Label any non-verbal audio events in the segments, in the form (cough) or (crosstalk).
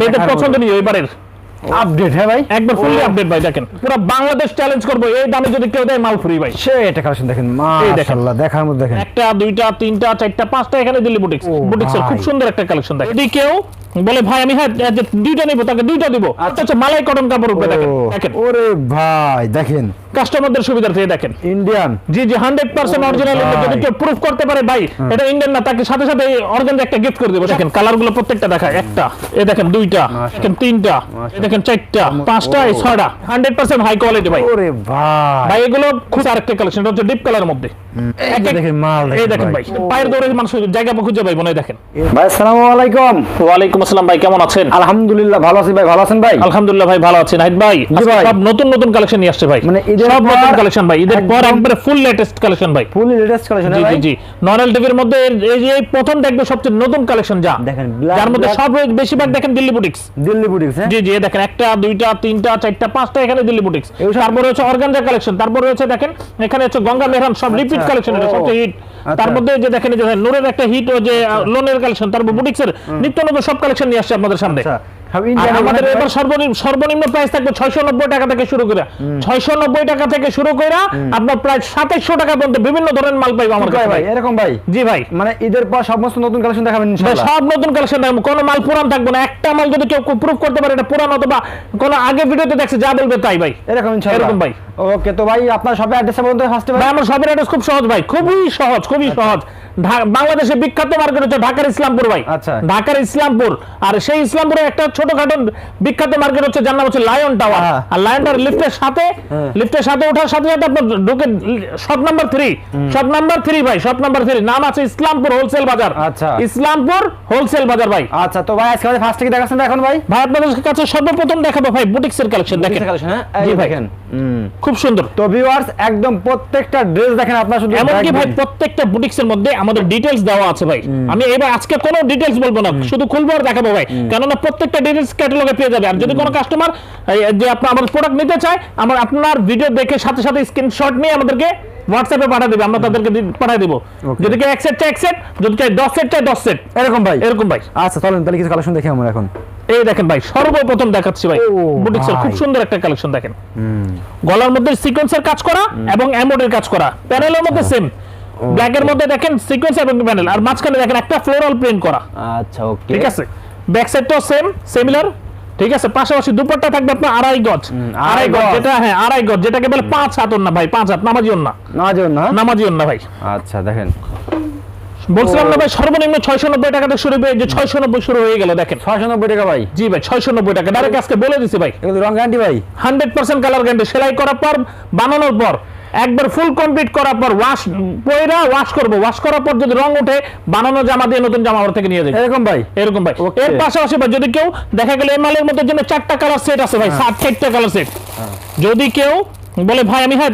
মেয়েদের পছন্দ নিয়ে এবারের। আপডেট হ্যাঁ ভাই? একবার ফুললি আপডেট ভাই দেখেন। পুরো বাংলাদেশ চ্যালেঞ্জ করব এই দামে যদি কেউ দেয় মাল ফ্রি ভাই। সে এটা কালেকশন দেখেন মাশাআল্লাহ দেখার মতো দেখেন। একটা দুইটা তিনটা চারটা পাঁচটা এখানে দিল্লি বুটিক্স বুটিক্সের খুব সুন্দর একটা কালেকশন দেখেন। যদি কেউ বলে ভাই আমি হ্যাঁ দুইটা নিবো তাকে দুইটা দিব। আচ্ছা। আচ্ছা মালাই কটন কাপড় উপরে দেখেন দেখেন। ওরে ভাই দেখেন। কাস্টমারদের সুবিধার্থে দেখেন। Indian G G hundred percent original যদি কেউ প্রুফ করতে পারে ভাই এটা ইন্ডিয়ান না তাকে সাথে সাথে অরিজিনাল একটা গিফট করে দেবো। দেখেন কালারগুলো প্রত্যেকটা দেখায় একটা এ দেখেন দুইটা দেখেন তিনটা এ দেখেন চারটা পাঁচটা এই ছয়টা হান্ড্রেড পার্সেন্ট হাই কোয়ালিটি ভাই। ওরে ভাই। ভাই এগুলো খুব আরেকটা কালেকশন এটা হচ্ছে ডিপ কালার মধ্যে। দেখেন মাল এই দেখেন ভাই। পায়ের দৌড়ে মানুষ জায়গা খুঁজে ভাই মনে দেখেন। ভাই আসসালামু আলাইকুম। ওয়ালাইকুম আসসালাম ভাই কেমন আছেন? আলহামদুলিল্লাহ ভালো আছি ভাই ভালো আছেন ভাই? আলহামদুলিল্লাহ ভাই ভালো আছি। নাহিদ ভাই আজকে ভাই। সব নতুন নতুন কালেকশন নিয়ে আসছে ভাই। মানে ঈদের সব নতুন কালেকশন ভাই ঈদের পর একবারে ফুল লেটেস্ট কালেকশন ভাই। Full latest collection G G G. টিভির মধ্যে এই যে প্রথম দেখবে সবচেয়ে নতুন কালেকশন যা। দেখেন, যার মধ্যে সব বেশিরভাগ দেখেন Delhi boutiques Delhi boutiques G G দেখেন একটা দুইটা তিনটা চারটা পাঁচটা এখানে দিল্লি বুটিক্স তারপর অর্গানজা কালেকশন তারপর রয়েছে দেখেন এখানে হচ্ছে গঙ্গা মেহরান সব রিপিট কালেকশন এটা সবচেয়ে হিট আচ্ছা। তার মধ্যে যে দেখেন যে নূরের একটা হিট ও যে লোনের কালেকশন তারপর বুটিক্সের নিত্য নতুন সব কালেকশন নিয়ে আসছে আপনাদের সামনে। আচ্ছা সব আর ইন্ডিয়ান আমাদের এবার সর্বনিম্ন সর্বনিম্ন প্রাইস থাকবে ছয়শো নব্বই টাকা থেকে শুরু করে। ছয়শো নব্বই টাকা থেকে শুরু করে আপনার প্রায় সাতাইশশো টাকা পর্যন্ত বিভিন্ন ধরনের মাল পাইবো আমার কাছে ভাই? ভাই। এরকম ভাই? জি ভাই। মানে ঈদের পর সমস্ত নতুন কালেকশন দেখাবেন সব নতুন কালেকশন থাকবে কোনো মাল পুরান থাকবে না। একটা মাল যদি কেউ প্রুফ করতে পারে এটা পুরান অথবা কোনো আগে ভিডিওতে দেখছে যা বলবে তাই ভাই। এরকম এরকম ভাই। ওকে তো ভাই আপনার সবে অ্যাড্রেসটা বলতে ফার্স্টে ভাই। ভাই আমার সবের অ্যাড্রেস খুব সহজ ভাই। খুবই সহজ খুবই সহজ। ঢা- বাংলাদেশের বিখ্যাত মার্কেট হচ্ছে ঢাকার ইসলামপুর ভাই। আচ্ছা। ঢাকার ইসলামপুর। আর সেই ইসলামপুরে একটা ছোটখাটো বিখ্যাত মার্কেট হচ্ছে যার নাম হচ্ছে লায়ন টাওয়ার হ্যাঁ। আর লায়ন টাওয়ার লিফটের সাথে হ্যাঁ। লিফটের সাথে ওঠার সাথে সাথে আপনার ঢুকে shop number three shop number three ভাই শপ নাম্বার থ্রি নাম আছে ইসলামপুর হোলসেল বাজার। আচ্ছা। ইসলামপুর হোলসেল বাজার ভাই। আচ্ছা তো ভাই আজকে আমাদের ফার্স্ট থেকে দেখাচ্ছেন এখন ভাই? ভাই আপনাদের কাছে সর্বপ্রথম দেখাবো ভাই বুটিক্সের কালেকশন দেখেন। কালেকশন হ্যাঁ? জি ভাই। খুব সুন্দর। তো ভিউয়ার্স একদম প্রত্যেকটা ড্রেস দেখেন আপনারা শুধু এমনকি ভাই। প্রত্যেকটা বুটিক্সের মধ্যে আমাদের ডিটেইলস দেওয়া আছে ভাই। আমি এবার আজকে কোনো ডিটেইলস বলব না শুধু খুলবো আর দেখাবো ভাই। কেননা প্রত্যেকটা ডিটেইলস ক্যাটালগে পেয়ে যাবে। আর যদি কোনো কাস্টমার যে আপনার আমাদের প্রোডাক্ট নিতে চায় আমার আপনার ভিডিও দেখে সাথে সাথে স্ক্রিনশট নিয়ে আমাদেরকে হোয়াটসঅ্যাপে পাঠিয়ে দেবে আমরা তাদেরকে পাঠিয়ে দেবো। যদি কেউ এক সেট চাই এক সেট যদি কেউ দশ সেট চাই দশ সেট এরকম ভাই? এরকম ভাই। আচ্ছা চলেন তাহলে কিছু কালেকশন দেখি আমরা এখন। এই দেখেন ভাই সর্বপ্রথম দেখাচ্ছি ভাই বুটিক্সের খুব সুন্দর একটা কালেকশন দেখেন। গলার মধ্যে সিকোয়েন্সের কাজ করা এবং এমব্রয়ডারির কাজ করা। প্যানেলের মধ্যে সেম ব্ল্যাক এর মধ্যে দেখেন সিকোয়েন্স এবং প্যানেল আর মাঝখানে দেখেন একটা ফ্লোরাল প্রিন্ট করা। আচ্ছা ওকে ঠিক আছে? ব্যাক সাইডটাও সেম সিমিলার ঠিক আছে পাশাপাশি দুপাট্টা থাকবে আপনার আড়াই গজ। আড়াই গজ। যেটা হ্যাঁ আড়াই গজ যেটাকে বলে পাঁচ হাত না ভাই পাঁচ হাত নামাজি না নামাজি না ভাই। আচ্ছা দেখেন। বলছিলাম না ভাই সর্বনিম্ন ছয়শো নব্বই টাকা শুরু হবে যে ছয়শো নব্বই শুরু হয়ে গেল দেখেন। ছয়শো নব্বই টাকা ভাই। জি ভাই ছয়শো নব্বই টাকা। ডাইরেক্ট আজকে বলে দিছি ভাই। রং গ্যারান্টি ভাই। হান্ড্রেড পার্সেন্ট কালার গ্যারান্টি সেলাই করার পর বানানোর পর একবার ফুল কমপ্লিট করার পর ওয়াশ পয়রা ওয়াশ করব। ওয়াশ করার পর যদি রং ওঠে বানানো জামা দিয়ে নতুন জামা আমার থেকে নিয়ে যাবে এরকম ভাই? এরকম ভাই. এর পাশাপাশি ভাই যদি কেউ দেখা গেল এই মালের মধ্যে জন্য চারটা কালার সেট আছে ভাই সাত চারটা কালার সেট যদি কেউ বলে ভাই আমি হ্যাঁ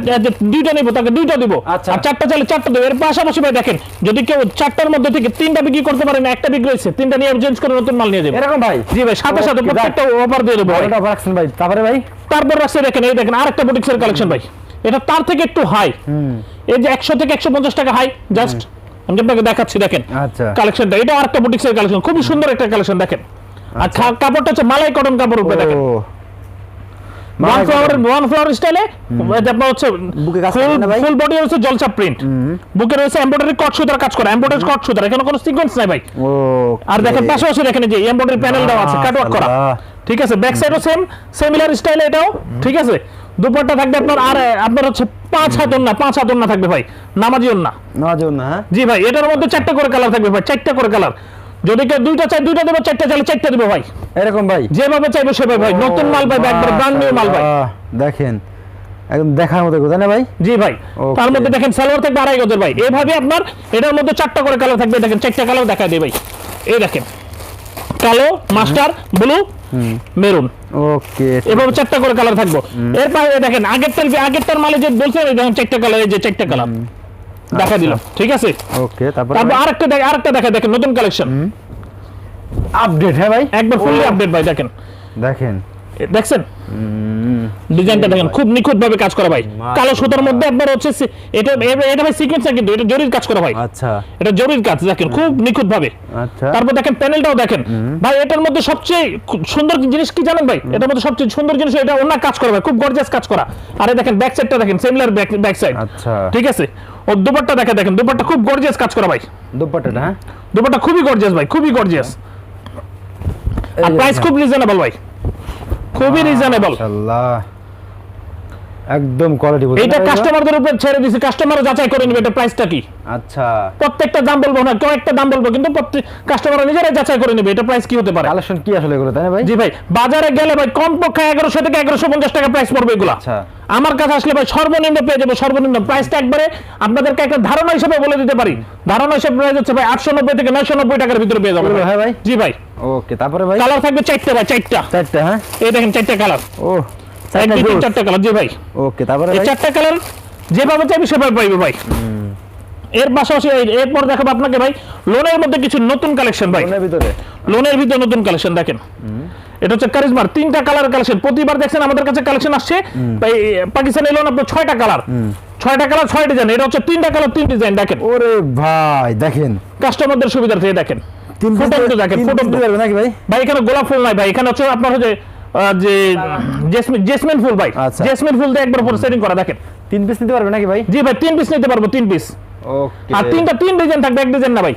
দুইটা নিবো তাকে দুইটা দিব। আচ্ছা। আর চারটা চাইলে চারটা দেবো। এর পাশাপাশি ভাই দেখেন যদি কেউ চারটার মধ্যে থেকে তিনটা বিক্রি করতে পারে না একটা বিক্রি হয়েছে তিনটা নিয়ে চেঞ্জ করে নতুন মাল নিয়ে যাবে। এরকম ভাই? জি ভাই সাথে সাথে প্রত্যেকটা অফার দিয়ে দেবো ভাই। তারপরে ভাই? তারপর রাখছে দেখেন এই দেখেন আরেকটা বুটিক্সের কালেকশন ভাই। এটা তার থেকে একটু হাই এই যে একশো থেকে একশো পঞ্চাশ টাকা হাই জাস্ট আমি আপনাকে দেখাচ্ছি দেখেন। আচ্ছা। কালেকশনটা এটা আরেকটা বুটিক্সের কালেকশন খুবই সুন্দর একটা কালেকশন দেখেন। আর কাপড়টা হচ্ছে মালাই কটন কাপড় উপরে দেখেন। ওয়ান ফ্লাওয়ার ওয়ান ফ্লাওয়ার স্টাইলে আপনার হচ্ছে ফুল করেন না ভাই? ফুল বডি হচ্ছে জলচা প্রিন্ট বুকে রয়েছে এমব্রয়ডারি কট সুতার কাজ করা এমব্রয়ডারি কট সুতার এখানে কোনো সিকোয়েন্স নাই ভাই। আর দেখেন পাশাপাশি দেখেন যে এমব্রয়ডারি প্যানেল দেওয়া আছে কাটওয়ার্ক করা। ঠিক আছে ব্যাক সাইডও সেম সিমিলার স্টাইল এটাও ঠিক আছে? দুপাট্টা থাকবে আপনার আর আপনার হচ্ছে পাঁচ হাত না পাঁচ হাত না থাকবে ভাই নামাজি না না যাবেন না হ্যাঁ? জি ভাই এটার মধ্যে চারটা করে কালার থাকবে ভাই চারটা করে কালার। যদি কেউ দুইটা চাই দুইটা দেবো চারটা চাইলে চারটা দেবো ভাই। এরকম ভাই? যেভাবে চাইবে সেভাবে ভাই নতুন মাল পাইবে একবার ব্র্যান্ড নিউ মাল ভাই। দেখেন একদম দেখার মতো তাই না ভাই? জি ভাই তার মধ্যে দেখেন সালোয়ার থাকবে আড়াই গজের ভাই। এভাবে আপনার এটার মধ্যে চারটা করে কালার থাকবে দেখেন চারটা কালার দেখা দিই ভাই। এই দেখেন কালো মাস্টার ব্লু মেরুন। ওকে এভাবে চারটা করে কালার থাকব। এরপরে দেখেন আগের তেল আগের তার মালে যে বলছে দেখেন চারটা কালার এই যে চারটা কালার দেখা দিলাম ঠিক আছে? ওকে তারপর তারপর আরেকটা দেখ আরেকটা দেখা দেখেন নতুন কালেকশন আপডেট হ্যাঁ ভাই? একবার ফুললি আপডেট ভাই দেখেন। দেখেন। দেখছেন? ডিজাইনটা দেখেন খুব নিখুঁত ভাবে কাজ করা ভাই। কালো সুতার মধ্যে একবার হচ্ছে এটা এটা- এটা ভাই সিকোয়েন্স কিন্তু এটা জরির কাজ করা ভাই। আচ্ছা। এটা জরির কাজ দেখেন খুব নিখুঁত ভাবে আচ্ছা। তারপর দেখেন প্যানেলটাও দেখেন। ভাই এটার মধ্যে সবচেয়ে সুন্দর জিনিস কি জানেন ভাই? এটার মধ্যে সবচেয়ে সুন্দর জিনিস এটা অন্য কাজ করা ভাই খুব গর্জিয়াস কাজ করা। আরে দেখেন ব্যাক সাইডটা দেখেন সিমিলার ব্যাক ব্যাক সাইড আচ্ছা। ঠিক আছে? ও দুপাট্টা দেখে দেখেন দুপাট্টা খুব গর্জিয়াস কাজ করা ভাই। দুপাট্টাটা হ্যাঁ দুপাট্টা খুবই গর্জিয়াস ভাই খুবই গর্জিয়াস আর প্রাইস দেখেন। খুব রিজনেবল ভাই। খুবই রিজনেবল একদম কোয়ালিটি বলতে এইটা কাস্টমারদের উপর ছেড়ে দিছি। কাস্টমারও যাচাই করে নেবে এটা প্রাইসটা কি? আচ্ছা। প্রত্যেকটা দাম বলব না কেউ একটা দাম বলব কিন্তু প্রত্যেক কাস্টমাররা নিজেরাই যাচাই করে নেবে এটা প্রাইস কি হতে পারে? কালেকশন কি আসলে এগুলো তাই না ভাই? জি ভাই বাজারে গেলে ভাই কম পক্ষে এগারোশো থেকে এগারোশো পঞ্চাশ টাকা প্রাইস পড়বে এগুলো। আচ্ছা। আমার কাছে আসলে ভাই সর্বনিম্ন পেয়ে যাব সর্বনিম্ন। প্রাইসটা একবারে আপনাদেরকে একটা ধারণা হিসেবে বলে দিতে পারি। ধারণা হিসেবে প্রাইস হচ্ছে ভাই আটশো নব্বই থেকে নয়শো নব্বই টাকার ভিতরে পেয়ে যাব এগুলো হ্যাঁ ভাই? জি ভাই। ওকে তারপরে ভাই? কালার থাকবে চারটে ভাই চারটা। চারটে হ্যাঁ? এই দেখেন চারটে কালার ও চারটে কালার জি ভাই। ওকে তারপরে চারটা কালার যেভাবে চাইবে সেভাবে পাইবে ভাই। এর পাশাপাশি এরপর দেখাবো আপনাকে ভাই লোনের মধ্যে কিছু নতুন কালেকশন ভাই। কোনের ভিতরে? লোনের ভিতরে নতুন কালেকশন দেখেন। এটা হচ্ছে কারিজমার তিনটা কালার কালেকশন প্রতিবার দেখছেন আমাদের কাছে কালেকশন আসছে। লোন আপনার ছয়টা কালার ছয়টা কালার ছয় ডিজাইন এটা হচ্ছে তিনটা কালার তিন ডিজাইন দেখেন। ওরে ভাই দেখেন। কাস্টমারদের সুবিধার্থে দেখেন। দেখেন ভাই? ভাই এখানে গোলাপ ফুল নাই ভাই। এখানে হচ্ছে আপনার হচ্ছে যে জেসমিন জেসমিন ফুল ভাই। আচ্ছা। জেসমিন ফুল দিয়ে একবার পুরো সেটিং করা দেখেন। তিন পিস নিতে পারবে নাকি ভাই? জি ভাই তিন পিস নিতে পারব তিন পিস ওকে আর তিনটা তিন ডিজাইন থাকবে এক ডিজাইন না ভাই।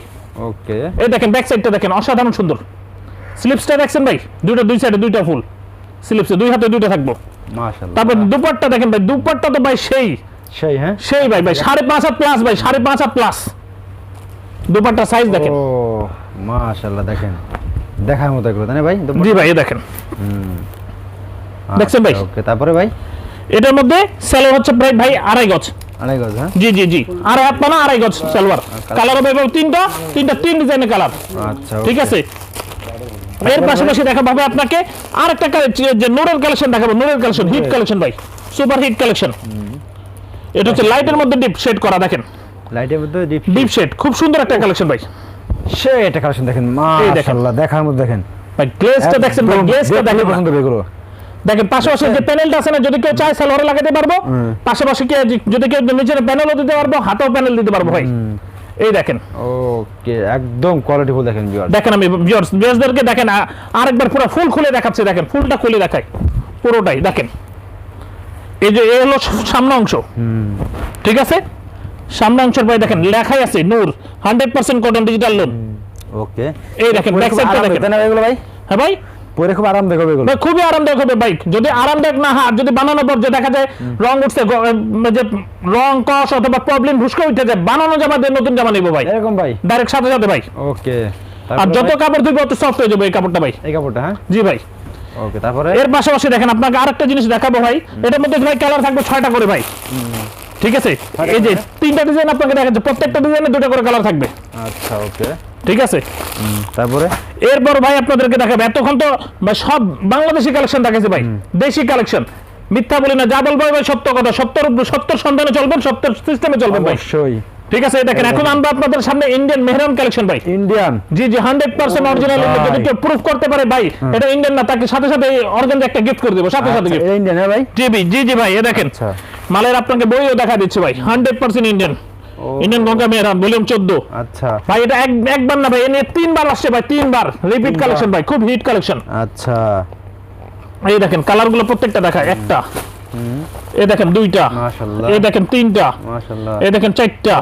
ওকে এই দেখেন ব্যাক সাইডটা দেখেন অসাধারণ সুন্দর। স্লিপসটা দেখছেন ভাই? দুটো দুই সাইডে দুইটা ফুল। স্লিপসে দুই হাতে দুইটা থাকব। মাশাআল্লাহ। তারপর দুপাট্টা দেখেন ভাই দুপাট্টা তো ভাই সেই। সেই হ্যাঁ? সেই ভাই ভাই সাড়ে পাঁচ হাত প্লাস ভাই সাড়ে পাঁচ হাত প্লাস দুপাট্টা সাইজ দেখেন। ও মাশাআল্লাহ দেখেন। দেখার মতো এগুলো তাই ভাই? জি ভাই দেখেন। দেখছেন ভাই? ওকে তারপরে ভাই? এটার মধ্যে সেলোয়ার হচ্ছে প্রায় ভাই আড়াই গজ। আড়াই গজ হ্যাঁ? জি জি জি। আড়াই হাত পানা আড়াই গজ সালোয়ার। কালার হবে এবার তিনটা তিনটা তিন ডিজাইনের কালার। আচ্ছা ঠিক আছে? এর পাশাপাশি দেখাবো হবে আপনাকে আর একটা যে নোরের কালেকশন দেখাবো নোরের কালেকশন হিট কালেকশন ভাই সুপার হিট কালেকশন। এটা হচ্ছে লাইটের মধ্যে ডিপ শেড করা দেখেন। লাইটের মধ্যে ডিপ শেড। খুব সুন্দর একটা কালেকশন ভাই। সে এটা কালেকশন দেখেন এই দেখেন। মাশাআল্লাহ দেখার মতো দেখেন। ভাই গ্লেজটা দেখছেন ভাই দেখলে দেখেন। পছন্দ এগুলো। দেখেন পাশাপাশি যে প্যানেলটা আছে না যদি কেউ চায় সালোয়ারে লাগাতে পারব। পাশাপাশি কি যদি কেউ নিচের প্যানেলও দিতে পারব হাতেও প্যানেল দিতে পারব ভাই। এই দেখেন। ওকে একদম কোয়ালিটি ফুল দেখেন ভিউয়ার দেখেন আমি ভিউয়ার্স ভিউয়ার্সদেরকে দেখেন আরেকবার পুরো ফুল খুলে দেখাচ্ছি দেখেন ফুলটা খুলে দেখাই। পুরোটাই দেখেন। এই যে এই হলো সামনে অংশ। ঠিক আছে? সামনে অংশের ভাই দেখেন লেখাই আছে Noor hundred percent cotton digital lawn okay. এই দেখেন ব্যাক সাইডটা দেখেন। এগুলো ভাই? হ্যাঁ ভাই? পরে খুব এগুলো। ভাই খুবই আরামদায়ক হবে বাইক যদি আরামদায়ক না হয় যদি বানানোর পর যে দেখা যায় রং উঠছে যে রং কস অথবা প্রবলেম ভুসকে উঠে যায় বানানো জামা দিয়ে নতুন জামা নিবো ভাই। এরকম ভাই? ডাইরেক্ট সাথে সাথে ভাই। ওকে। আর যত কাপড় ধুইবে অত সফট হয়ে যাবে এই কাপড়টা ভাই। এই কাপড়টা হ্যাঁ? জি ভাই। ওকে তারপরে? এর পাশাপাশি দেখেন আপনাকে আরেকটা জিনিস দেখাবো ভাই। এটার মধ্যে ভাই কালার থাকবে ছয়টা করে ভাই। ঠিক আছে? এই যে তিনটা ডিজাইন আপনাকে দেখাচ্ছে প্রত্যেকটা ডিজাইনে দুটো করে কালার থাকবে। আচ্ছা ওকে। ঠিক আছে? তারপরে? এরপর ভাই আপনাদেরকে দেখাবো এতক্ষণ তো সব বাংলাদেশি কালেকশন দেখাচ্ছে ভাই দেশি কালেকশন মিথ্যা বলি না যা বলব ভাই সত্য কথা সত্তর সত্তর সন্ধানে চলবেন সত্তর সিস্টেমে চলবেন ভাই। অবশ্যই। ঠিক আছে দেখেন এখন আমরা আপনাদের সামনে ইন্ডিয়ান মেহরান কালেকশন ভাই। Indian G G hundred percent original যদি কেউ প্রুফ করতে পারে ভাই এটা ইন্ডিয়ান না তাকে সাথে সাথে অর্গান একটা গিফট করে দেবো সাথে সাথে গিফট ইন্ডিয়ান হ্যাঁ ভাই? জি ভাই জি জি ভাই এ দেখেন। আচ্ছা। মালের আপনাকে বইও দেখা দিচ্ছে ভাই hundred percent Indian Indian Ganga Mehran volume চোদ্দ। আচ্ছা। ভাই এটা একবার না ভাই এ নিয়ে তিনবার আসছে ভাই তিনবার। রিপিট কালেকশন ভাই খুব হিট কালেকশন আচ্ছা। এই দেখেন কালারগুলো প্রত্যেকটা দেখা একটা। এ দেখেন দুইটা। এ দেখেন তিনটা। এ দেখেন চারটা।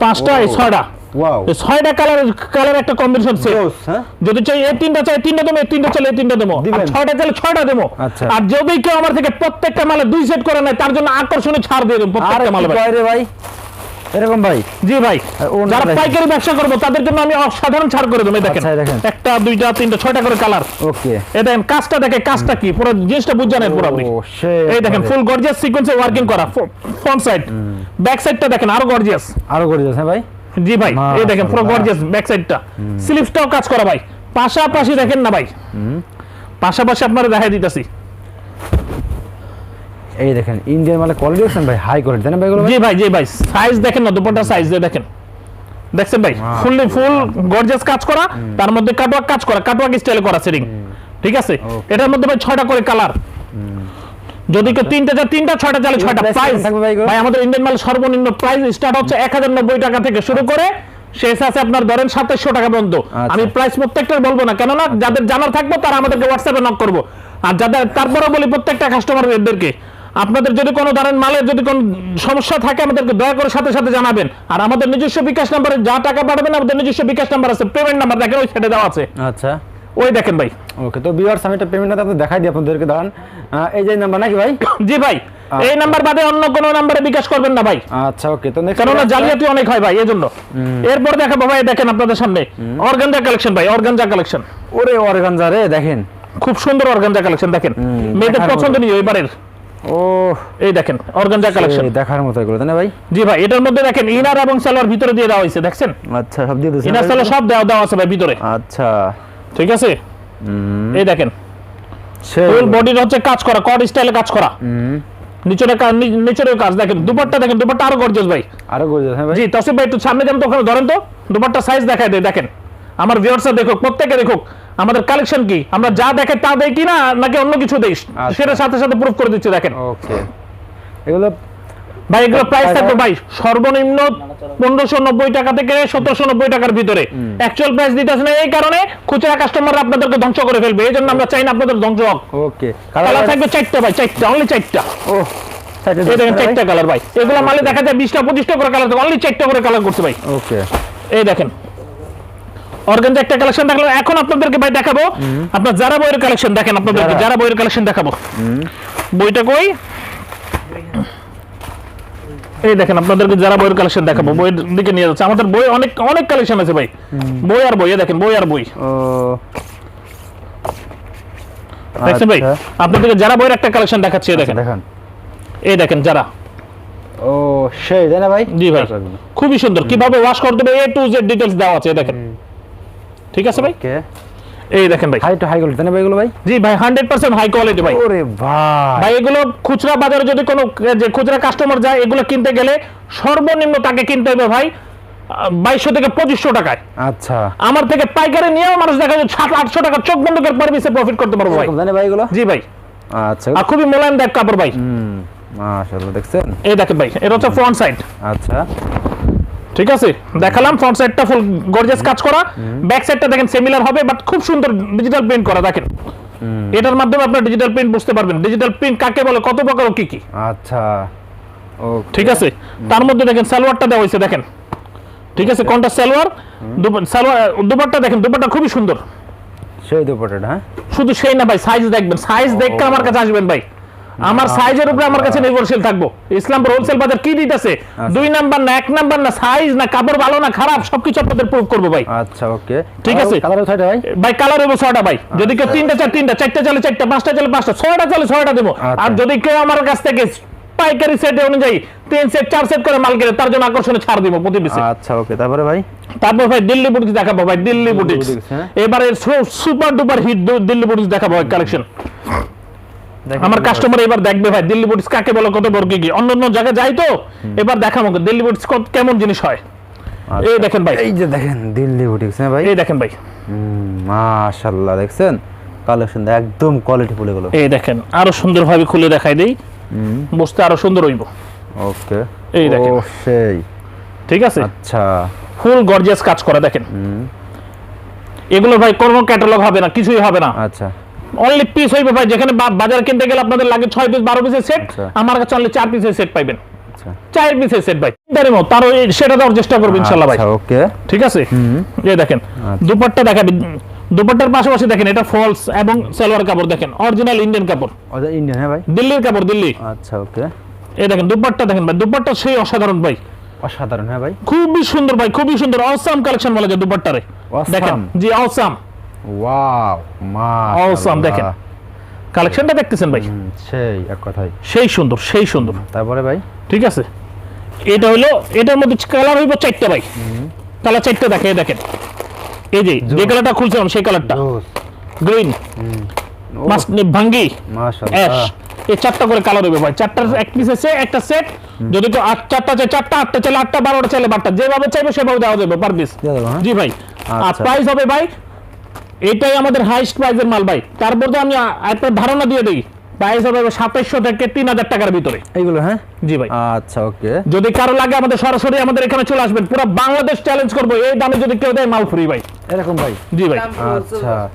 পাঁচটা ছয়টা। ওয়াও ছয়টা কালার কালার একটা কম্বিনেশন সেট হ্যাঁ? যদি চাই এই তিনটা চাই তিনটা দেবো এই তিনটা চাইলে এই তিনটা দেবো। আর ছয়টা চাইলে ছয়টা দেবো। আচ্ছা। আর যদি কেউ আমার থেকে প্রত্যেকটা মালে দুই সেট করে নেয় তার জন্য আকর্ষণীয় ছাড় দিয়ে দেবো প্রত্যেকটা মালে ভাই। কয় রে ভাই? এরকম ভাই? জি ভাই। যারা পাইকারি ব্যবসা করব তাদের জন্য আমি অসাধারণ ছাড় করে দেবো। দেখেন আচ্ছা, দেখেন। একটা দুইটা তিনটা ছয়টা করে কালার ওকে এই দেখেন কাজটা দেখে কাজটা কি? পুরো জিনিসটা বুঝ জানেন পুরো আপনি এই দেখেন ফুল গর্জিয়াস সিকোয়েন্সে ওয়ার্কিং করা। ফ্রন্ট সাইড ব্যাক সাইডটা দেখেন আরও গর্জিয়াস আরও করে হ্যাঁ ভাই? জি ভাই এই দেখেন পুরো গর্জিয়াস ব্যাক সাইডটা স্লিপসটাও কাজ করা ভাই। পাশাপাশি দেখেন না ভাই। পাশাপাশি আপনারা দেখাই দিতেছি। এই দেখেন ইন্ডিয়ান মানে কোয়ালিটি দেখছেন ভাই? হাই কোয়ালিটি তাই না ভাই জি ভাই জি ভাই। সাইজ দেখেন না দুপাটা সাইজ দেখেন। দেখছেন ভাই? ফুললি ফুল গর্জিয়াস কাজ করা। তার মধ্যে কাটওয়ার্ক কাজ করা কাটওয়ার্ক স্টাইলে করা সেটিং ঠিক আছে? এটার মধ্যে ভাই ছয়টা করে কালার যদি কেউ তিনটা চায় তিনটা ছয়টা চালে ছয়টা প্রাইস ভাই আমাদের ইন্ডিয়ান মাল সর্বনিম্ন প্রাইস স্টার্ট হচ্ছে এক হাজার নব্বই টাকা থেকে শুরু করে শেষ আছে আপনার ধরেন সাতাশশো টাকা পর্যন্ত। আচ্ছা। আমি প্রাইস প্রত্যেকটা বলব না কেননা যাদের জানার থাকবে তারা আমাদেরকে হোয়াটসঅ্যাপে নক করব। আর যাদের তারপরে বলি প্রত্যেকটা কাস্টমারদেরকে আপনাদের যদি কোনো ধরেন মালের যদি কোনো সমস্যা থাকে আমাদেরকে দয়া করে সাথে সাথে জানাবেন। আর আমাদের নিজস্ব বিকাশ নাম্বারে যা টাকা পাঠাবেন আমাদের নিজস্ব বিকাশ নাম্বার আছে পেমেন্ট নাম্বার দেখেন ওই সাইডে দেওয়া আছে। আচ্ছা। ওই দেখেন ভাই। ওকে তো ভিউয়ার্স আমি একটা পেমেন্টটা আপনাদের দেখাই দিই আপনাদেরকে দাঁড়ান। এই যে নাম্বার নাকি ভাই? জি ভাই এই নাম্বার বাদে অন্য কোনো নাম্বারে বিকাশ করবেন না ভাই। আচ্ছা ওকে তো নেক্সট কেননা জালিয়াতি অনেক হয় ভাই এই জন্য এরপর দেখাবো ভাই দেখেন আপনাদের সামনে। অর্গানজা কালেকশন ভাই অর্গানজা কালেকশন ওরে অর্গানজা রে দেখেন। খুব সুন্দর অর্গানজা কালেকশন দেখেন। মেয়েদের পছন্দনীয় এবারের। ও এই দেখেন অর্গানজা কালেকশন দেখার মতো এগুলো তাই ভাই? জি ভাই এটার মধ্যে দেখেন ইনার এবং সালোয়ার ভিতরে দিয়ে দেওয়া হয়েছে দেখছেন? আচ্ছা সব দিয়ে দিয়েছেন ইনার সালোয়ার সব দেওয়া দেওয়া আছে ভাই ভিতরে। আচ্ছা। ঠিক আছে? এই দেখেন। ফুল বডির হচ্ছে কাজ করা কট স্টাইলে কাজ করা। নিচের কাজ নিচেরও কাজ দেখেন দুপাট্টা দেখেন দুপাট্টা আরও গর্জিয়াস ভাই। আরও গর্জিয়াস হ্যাঁ ভাই? জি তসিফ ভাই একটু সামনে যান তো ওখানে ধরেন তো। দুপাট্টা সাইজ দেখায় দেয় দেখেন। আমার ভিউয়ার্সরা দেখুক প্রত্যেকে দেখুক আমাদের কালেকশন কি? আমরা যা দেখে তা দেই কি না নাকি অন্য কিছু দেই? আচ্ছা। সেটা সাথে সাথে প্রুফ করে দিচ্ছি দেখেন। ওকে এগুলো ভাই এগুলো প্রাইস থাকবে ভাই। সর্বনিম্ন পনেরোশো নব্বই টাকা থেকে সতেরোশো নব্বই টাকার ভিতরে। অ্যাকচুয়াল প্রাইস দিতেছে না এই কারণে খুচরা কাস্টমার আপনাদেরকে ধ্বংস করে ফেলবে এই জন্য আমরা চাই না আপনাদের ধ্বংস হোক। ওকে। কালার থাকবে চারটা ভাই চারটা অনলি চারটা। ও এই দেখেন চারটা কালার ভাই এগুলো মালে দেখা যায় বিশটা পঁচিশটা করে কালার অনলি চারটা করে কালার করছে ভাই। ওকে। এই দেখেন। অর্গানজা একটা কালেকশন দেখালাম এখন আপনাদেরকে ভাই দেখাবো আপনার যারা বইয়ের কালেকশন দেখেন আপনাদেরকে। যারা। বইয়ের কালেকশন দেখাবো। বইটা কই? এই দেখেন আপনাদেরকে যারা বইয়ের কালেকশন দেখাবো বইয়ের দিকে নিয়ে যাচ্ছে। আমাদের বই অনেক অনেক কালেকশন আছে ভাই। বই আর বই দেখেন বই আর বই। দেখছেন ভাই? আচ্ছা। আপনাদেরকে যারা বইয়ের একটা কালেকশন দেখাচ্ছি দেখেন। দেখেন। এই দেখেন যারা। ও সেই তাই না ভাই? জি ভাই। খুবই সুন্দর। কীভাবে ওয়াশ করতে হবে এ টু জেড ডিটেলস দেওয়া আছে দেখেন। ঠিক আছে ভাই? ওকে এই দেখেন ভাই। হাই টু হাই কোয়ালিটি না ভাই এগুলো ভাই? জি ভাই হান্ড্রেড পার্সেন্ট হাই কোয়ালিটি ভাই। ওরে ভাই। ভাই এগুলো খুচরা বাজারে যদি কোনো যে খুচরা কাস্টমার যায় এগুলো কিনতে গেলে সর্বনিম্ন তাকে কিনতে হবে ভাই বাইশশো থেকে পঁচিশশো টাকায়। আচ্ছা। আমার থেকে পাইকারি নিয়েও মানুষ দেখা যায় সাত আটশো টাকা চোখ বন্ধ করে প্রফিট করতে পারব ভাই। ভাই এগুলো? জি ভাই। আচ্ছা। আর খুবই মোলায়েম দেখ কাপড় ভাই। হুম মাশাআল্লাহ দেখছেন? এই দেখেন ভাই এটা হচ্ছে ফ্রন্ট সাইড আচ্ছা। ঠিক আছে? দেখালাম ফ্রন্ট সাইডটা ফুল গর্জিয়াস কাজ করা। ব্যাক সাইডটা দেখেন সিমিলার হবে বাট খুব সুন্দর ডিজিটাল প্রিন্ট করা দেখেন। এটার মাধ্যমে আপনার ডিজিটাল প্রিন্ট বুঝতে পারবেন। ডিজিটাল প্রিন্ট কাকে বলে কত প্রকার ও কি কি। আচ্ছা। ও ঠিক আছে? তার মধ্যে দেখেন সালোয়ারটা দেওয়া হয়েছে দেখেন। ঠিক আছে? কোনটা সালোয়ার? সালোয়ার দুপাট্টা দেখেন দুপাট্টা খুবই সুন্দর। সেই দুপটাটা হ্যাঁ? শুধু সেই না ভাই সাইজ দেখবেন সাইজ দেখে আমার কাছে আসবেন ভাই। আমার সাইজের উপরে আমার কাছে নির্ভরশীল থাকব। ইসলামপুর হোলসেল বাজার কি দিতেছে? দুই নাম্বার না এক নাম্বার না সাইজ না কাপড় ভালো না খারাপ সবকিছু আপনাদের প্রুভ করব ভাই। আচ্ছা ওকে ঠিক আছে। কালার ছয়টা ভাই? ভাই কালার হইব ছয়টা ভাই। যদি কেউ তিনটা চার তিনটা চারটা চালে চারটা পাঁচটা চালে পাঁচটা ছয়টা চালে ছয়টা দেবো। আচ্ছা। আর যদি কেউ আমার কাছ থেকে পাইকারি সেট অনুযায়ী তিন সেট চার সেট করে মাল কিনে তার জন্য আকর্ষণে ছাড় দিব প্রতি পিসে আচ্ছা ওকে তারপরে ভাই? তারপর ভাই দিল্লি বুটিক্স দেখাবো ভাই দিল্লি বুটিক্স বুটিক্স, হ্যাঁ। এবারে super duper hit Delhi boutiques দেখাবো কালেকশন আমার কাস্টমার এবার দেখবে ভাই দিল্লি বুটিক্স কাকে বলে কত বড় কি অন্য অন্য জায়গায় যাই তো এবার দেখাবো দিল্লি বুটিক্স কত- কেমন জিনিস হয়? আচ্ছা। এই দেখেন ভাই। এই যে দেখেন দিল্লি বুটিক্স হ্যাঁ ভাই? এই দেখেন ভাই। মাশাআল্লাহ দেখছেন? কালেকশন একদম কোয়ালিটি ফুল এগুলো এই দেখেন আরও সুন্দর ভাবে খুলে দেখাই দেই। বুঝতে আরও সুন্দর হইব। ওকে। এই দেখেন। ও সেই। ঠিক আছে? আচ্ছা। ফুল গর্জিয়াস কাজ করা দেখেন। এগুলো ভাই কোনো ক্যাটালগ হবে না কিছুই হবে না। আচ্ছা। অনলি পিস হইবে ভাই যেখানে বাজার কিনতে গেলে আপনাদের লাগে ছয় পিস বারো পিসের সেট আচ্ছা। আমার কাছে অনলি চার পিসের সেট পাইবেন। আচ্ছা। চার পিসের সেট ভাই। তারই মতো তারও সেটা দেওয়ার চেষ্টা করব ইনশাল্লাহ ভাই। আচ্ছা ওকে। ঠিক আছে? এই দেখেন। দুপাট্টা দেখাবি। দুপাট্টার পাশাপাশি দেখেন এটা ফলস এবং সালোয়ার কাপড় দেখেন অরিজিনাল ইন্ডিয়ান কাপড়। ইন্ডিয়ান হ্যাঁ ভাই? দিল্লির কাপড় দিল্লি। আচ্ছা ওকে। এই দেখেন দুপাট্টা দেখেন ভাই দুপাট্টা সেই অসাধারণ ভাই। অসাধারণ হ্যাঁ ভাই। খুবই সুন্দর ভাই খুবই সুন্দর অসাম কালেকশন বলা যায় দুপাট্টারে? দেখেন জি অসাম ওয়াও Awesome, দেখেন। কালেকশনটা দেখতেছেন ভাই। সেই এক কথাই। সেই সুন্দর সেই সুন্দর। তারপরে ভাই? ঠিক আছে। এটা হলো এটার মধ্যে কালার হইব চারটা ভাই। কালার চারটা দেখে দেখেন। এই যে যে কালারটা খুলছিলাম সেই কালারটা গ্রিন মাস ভাঙ্গি। অ্যাশ এই চারটা করে কালার হবে ভাই। চারটার এক পিস আছে একটা সেট যদি তো আট চারটা চাই চারটা আটটা চাইলে আটটা বারোটা চাইলে বারোটা। যেভাবে চাইবে সেভাবে দেওয়া যাবে পার পিস হ্যাঁ? জি ভাই। আর আচ্ছা। প্রাইস হবে ভাই এটাই আমাদের হাইস্ট প্রাইজের মাল ভাই। তারপর তো আমি একটা ধারণা দিয়ে দিই। প্রাইস হবে সাতাইশশো থেকে তিন হাজার টাকার ভিতরে। এইগুলো হ্যাঁ? জি ভাই। আচ্ছা ওকে। যদি কারও লাগে আমাদের সরাসরি আমাদের এখানে চলে আসবেন। পুরো বাংলাদেশ চ্যালেঞ্জ করব। এই দামে যদি কেউ দেয় মাল ফ্রি ভাই। এরকম ভাই? জি ভাই। আচ্ছা।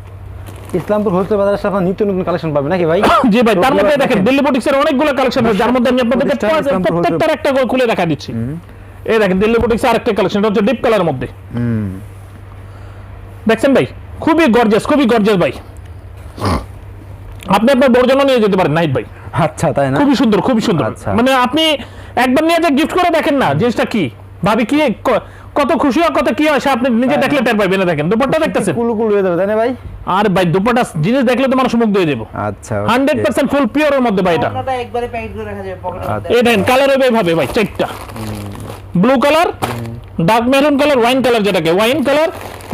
ইসলামপুর হোলসেল বাজারে আসলে নিত্য নতুন কালেকশন নাকি ভাই? (coughs) জি ভাই তার মধ্যে দেখেন দিল্লি বুটিক্সের অনেকগুলো কালেকশন আছে। যার মধ্যে আমি আপনাদেরকে প্রতিষ্ঠান প্রত্যেকটার একটা করে খুলে দেখা দিচ্ছি। এই দেখেন দিল্লি বুটিক্সের আরেকটা কালেকশন এটা হচ্ছে ডিপ কালারের মধ্যে। হুম। দেখছেন ভাই? খুবই গর্জিয়াস খুবই গর্জিয়াস ভাই। আপনি আপনার বড় জন্য নিয়ে যেতে পারেন নাইট ভাই। আচ্ছা তাই না? খুবই সুন্দর খুবই সুন্দর। আচ্ছা। মানে আপনি একবার নিয়ে যে গিফট করে দেখেন না জিনিসটা কি? ভাবি কি কত খুশি হয় কত কি হয় সে আপনি নিজে দেখলে টের পাইবেন না দেখেন। দুপাট্টা দেখতেছেন? কুলু কুলু হয়ে যাবে তাই না ভাই? আর ভাই দুপাট্টা জিনিস দেখলে তো মানুষ মুখ দিয়ে যাব আচ্ছা হান্ড্রেড পার্সেন্ট ফুল পিওর এর মধ্যে ভাই এটা। একবারে প্যাকেট করে রাখা যাবে পকেটে। এই দেখেন কালার হবে এইভাবে ভাই চারটা। Blue colour dark maroon colour wine colour যেটাকে ওয়াইন কালার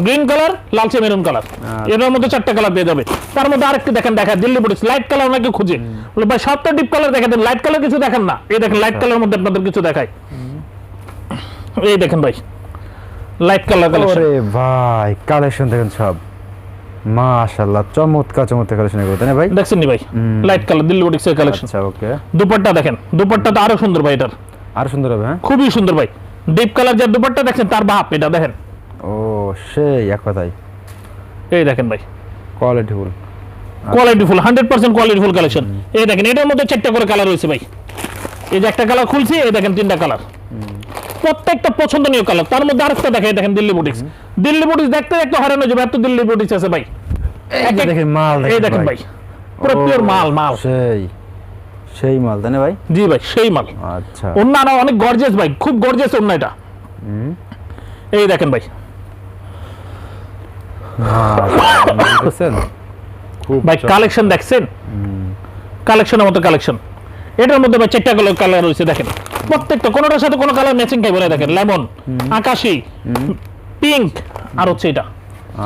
গ্রিন কালার লালচে মেরুন কালারের মধ্যে চারটা কালার পেয়ে যাবে তার মধ্যে আরেকটি দেখেন দেখা দিল্লি বুটিস লাইট কালার অনেকে খুঁজে। বলে ভাই সবটা ডিপ কালার দেখা দেন লাইট কালার কিছু দেখেন না। এই দেখেন লাইট কালার মধ্যে আপনাদের কিছু দেখায় এই দেখেন ভাই লাইট কালার কালেকশন ওরে ভাই কালেকশন দেখেন সব। মাশাআল্লাহ চমৎকার চমৎকার কালেকশন এগুলো তাই না ভাই? দেখছেন নি ভাই লাইট কালার দিল্লি বুটিক্স এর কালেকশন আচ্ছা ওকে দুপাট্টা দেখেন দুপাট্টা তো আরও সুন্দর ভাই এটার। আর সুন্দর হবে হ্যাঁ? খুবই সুন্দর ভাই। ডিপ কালার যে দুপাট্টা দেখছেন তার বাপ এটা দেখেন। ও সেই এক কথাই এই দেখেন ভাই। Quality full quality full hundred percent quality full collection এই দেখেন এটার মধ্যে চারটা করে কালার রয়েছে ভাই। এই যে একটা কালার খুলছি এই দেখেন তিনটা কালার প্রত্যেকটা পছন্দনীয় কালার তার মধ্যে আরেকটা দেখে দেখেন দিল্লি বুটিক্স দিল্লি বুটিক্স দেখতে দেখতে হরানো যাবে এত দিল্লি বুটিক্স আছে ভাই। এই দেখেন মাল এই দেখেন ভাই। পুরো পিওর মাল মাল। সেই। সেই মাল তাই না ভাই? জি ভাই সেই মাল। আচ্ছা। অন্য আরও অনেক গর্জিয়াস ভাই খুব গর্জিয়াস অন্য এটা। এই দেখেন ভাই। ভাই কালেকশন দেখছেন? কালেকশনের মতো কালেকশন এটার মধ্যে ভাই চারটা কালার কালার রয়েছে দেখেন। প্রত্যেকটা কোনোটার সাথে কোনো কালার ম্যাচিং খাই বলে দেখেন। লেমন আকাশি পিঙ্ক আর হচ্ছে এটা।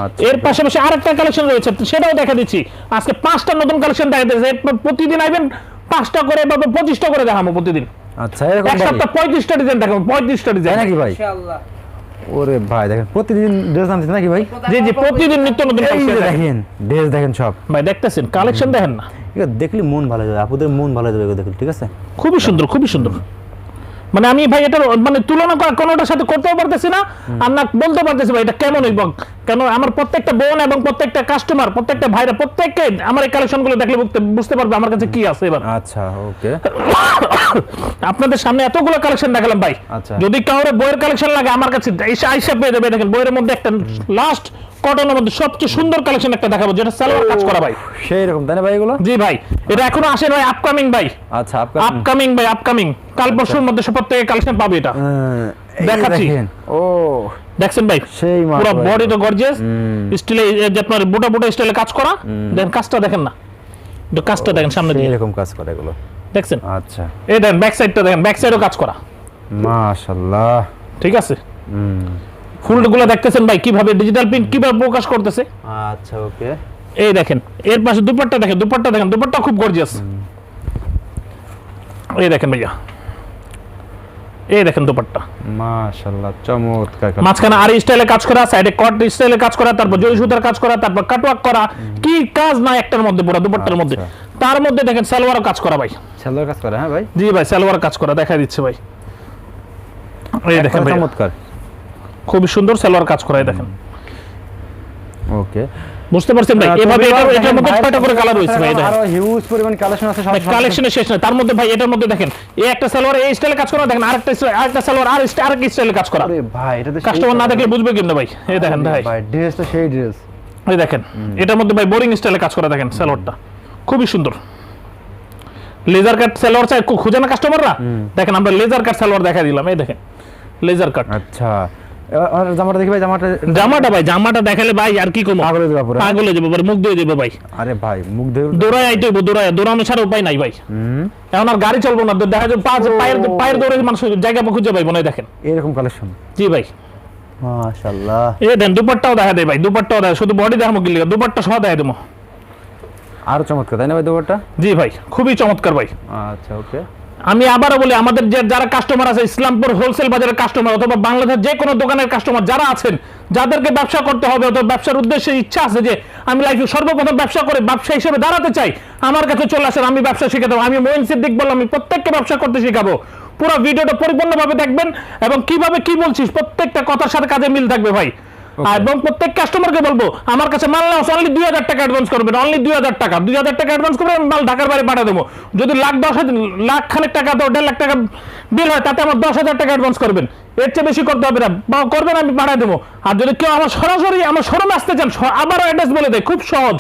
আচ্ছা। এর পাশাপাশি আরেকটা কালেকশন রয়েছে সেটাও দেখা দিচ্ছি। আজকে পাঁচটা নতুন কালেকশন দেখা এরপর প্রতিদিন আইবেন পাঁচটা করে বা পঁচিশটা করে দেখাবো প্রতিদিন। আচ্ছা এরকম এক সপ্তাহ পঁয়ত্রিশটা ডিজাইন দেখাবো পঁয়ত্রিশটা ডিজাইন। নাকি ভাই? ইনশাআল্লাহ। ওরে ভাই দেখেন প্রতিদিন ড্রেস আনতেছে নাকি ভাই? জি জি প্রতিদিন নিত্য নতুন দেখেন। ড্রেস দেখেন সব। ভাই দেখতেছেন কালেকশন দেখেন না। দেখলে মন ভালো হয়ে যাবে আপুদের মন ভালো হয়ে যাবে দেখলে ঠিক আছে? খুবই সুন্দর খুবই সুন্দর। মানে আমি ভাই এটা মানে তুলনা করা কোনোটার সাথে করতেও পারতেছি না। আর না বলতে পারতেছি ভাই এটা কেমন হইব কেন আমার প্রত্যেকটা বোন এবং প্রত্যেকটা কাস্টমার প্রত্যেকটা ভাইরা, প্রত্যেককে আমার এই কালেকশনগুলো দেখলে বুঝতে বুঝতে পারবে আমার কাছে কি আছে এবার। আচ্ছা ওকে আপনাদের সামনে এতগুলো কালেকশন দেখালাম ভাই। আচ্ছা। যদি কাউরে বইয়ের কালেকশন লাগে আমার কাছে আইসা পেয়ে যাবে। দেখেন বইয়ের মধ্যে একটা লাস্ট কটনের মধ্যে সবচেয়ে সুন্দর কালেকশন একটা দেখাবো যেটা সালোয়ার কাজ করা ভাই। সেই রকম তাই না ভাই এগুলো? জি ভাই এটা এখনও আসে ভাই আপকামিং ভাই। আচ্ছা আপকামিং ভাই আপকামিং কাল পরশুর মধ্যে সব থেকে কালেকশন পাবে এটা। দেখাচ্ছি। ও। দেখছেন ভাই? সেই পুরো বডি তো গর্জিয়াস স্টিলে আপনার বুটা বুটা স্টাইলে কাজ করা দেখেন কাজটা দেখেন না। কাজটা দেখেন সামনে দিয়ে। রকম কাজ করে এগুলো। দেখছেন? আচ্ছা। এই দেখেন ব্যাক সাইডটা দেখেন ব্যাক সাইডও কাজ করা। মাশাআল্লাহ। ঠিক আছে? হুম। ফুলগুলো দেখতেছেন ভাই কীভাবে ডিজিটাল প্রিন্ট কীভাবে প্রকাশ করতেছে? আচ্ছা ওকে। এই দেখেন এর পাশে দুপাট্টা দেখেন দুপাট্টা দেখেন দুপাট্টা খুব গর্জিয়াস এই দেখেন ভাইয়া। এই দেখেন দুপাট্টা। মাশাআল্লাহ চমৎকার কাজ। মাঝখানে আর স্টাইলে কাজ করা সাইডে কট স্টাইলে কাজ করা তারপর জরি সুতার কাজ করা তারপর কাটওয়ার্ক করা। কি কাজ না একটার মধ্যে পুরো দুপাট্টার মধ্যে। আচ্ছা। তার মধ্যে দেখেন সালোয়ারও কাজ করা ভাই। ছেলের কাজ করা হ্যাঁ ভাই? জি ভাই সালোয়ার কাজ করা দেখা দিচ্ছে ভাই। এই দেখেন চমৎকার। খুবই সুন্দর সালোয়ার কাজ করা এই দেখেন। ওকে। বুঝতে পারছেন ভাই? এভাবে এটার মধ্যে ছয়টা করে কালার রয়েছে ভাই দেখেন। আরও হিউজ পরিমাণ কালেকশন আছে সব কালেকশনের শেষ নয় তার মধ্যে ভাই এটার মধ্যে দেখেন এই একটা সালোয়ার এই স্টাইলে কাজ করা দেখেন আরেকটা আরেকটা সালোয়ার আর স্টাইল আরেক স্টাইলে কাজ করা। আরে ভাই এটা কাস্টমার না দেখলে বুঝবে কিন্তু ভাই। এই দেখেন ভাই। ভাই ড্রেস তো সেই ড্রেস এই দেখেন এটার মধ্যে ভাই বোরিং স্টাইলে কাজ করা দেখেন সালোয়ারটা। খুবই সুন্দর। লেজার কাট সালোয়ার চাই খুঁজে না কাস্টমাররা দেখেন আমরা লেজার কাট সালোয়ার দেখা দিলাম এই দেখেন। লেজার কাট আচ্ছা। জামাটা দেখি ভাই জামাটা জামাটা ভাই জামাটা দেখালে ভাই আর কি কম? পাগল হয়ে পুরো। পাগল হয়ে যাবে মুখ যাবে ভাই। আরে ভাই মুখ দেখে দৌড়ায় আইতে হইব দৌড়ায় দৌড়ানো ছাড়া উপায় নাই ভাই। এখন আর গাড়ি চলবো না দেখা যাবে পা পায়ের পায়ের দৌড়ে মানুষ জায়গা খুঁজে পাইবো না দেখেন। এরকম কালেকশন জি ভাই। মাশাআল্লাহ এ দেন দুপাট্টাও দেখা দেয় ভাই দুপাট্টাও দেখা শুধু বডি দেখাবো কি লিগা দুপাট্টা সহ দেখা দেবো। আরও চমৎকার তাই না ভাই জি ভাই খুবই চমৎকার ভাই। আচ্ছা ওকে আমি আবারও বলি, আমাদের যে যারা কাস্টমার আছে, ইসলামপুর হোলসেল বাজারের কাস্টমার অথবা বাংলাদেশের যে কোনো দোকানের কাস্টমার যারা আছেন, যাদেরকে ব্যবসা করতে হবে অথবা ব্যবসার উদ্দেশ্যে ইচ্ছা আছে যে আমি লাইফে সর্বপ্রথম ব্যবসা করে ব্যবসা হিসেবে দাঁড়াতে চাই, আমার কাছে চলে আসেন, আমি ব্যবসা শিখে দেবো। আমি মোহিন সিদ্দিক বললাম, আমি প্রত্যেককে ব্যবসা করতে শেখাবো। পুরো ভিডিওটা পরিপূর্ণভাবে দেখবেন এবং কীভাবে কি বলছিস, প্রত্যেকটা কথার সাথে কাজে মিল থাকবে ভাই। এবং প্রত্যেক কাস্টমারকে বলব আমার কাছে মাল নাও অনলি দুই হাজার টাকা অ্যাডভান্স করবেন অনলি দুই হাজার টাকা। দুই হাজার টাকা অ্যাডভান্স করবেন মাল ঢাকার বাইরে পাঠিয়ে দেবো। যদি লাখ দশ লাখ খানেক টাকা তো দেড় লাখ টাকা বিল হয় তাতে আমার দশ হাজার টাকা অ্যাডভান্স করবেন। এর চেয়ে বেশি করতে হবে না। বা করবেন আমি পাঠিয়ে দেবো। আর যদি কেউ আমার সরাসরি আমার শোরুমে আসতে চান আবারও অ্যাড্রেস বলে দেয় খুব সহজ।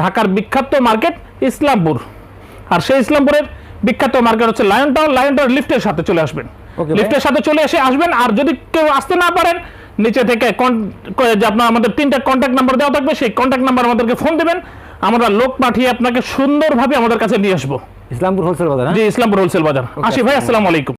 ঢাকার বিখ্যাত মার্কেট ইসলামপুর। আর সেই ইসলামপুরের বিখ্যাত মার্কেট হচ্ছে লায়ন টাউন লায়ন টাউন লিফটের সাথে চলে আসবেন। লিফটের সাথে চলে এসে আসবেন। আর যদি কেউ আসতে না পারেন নিচে থেকে যে আপনার আমাদের তিনটা কন্ট্যাক্ট নাম্বার দেওয়া থাকবে সেই কন্ট্যাক্ট নাম্বার আমাদেরকে ফোন দেবেন। আমরা লোক পাঠিয়ে আপনাকে সুন্দরভাবে আমাদের কাছে নিয়ে আসব। ইসলামপুর হোলসেল বাজার হ্যাঁ? জি ইসলামপুর হোলসেল বাজার। আসি ভাই আসসালামু আলাইকুম।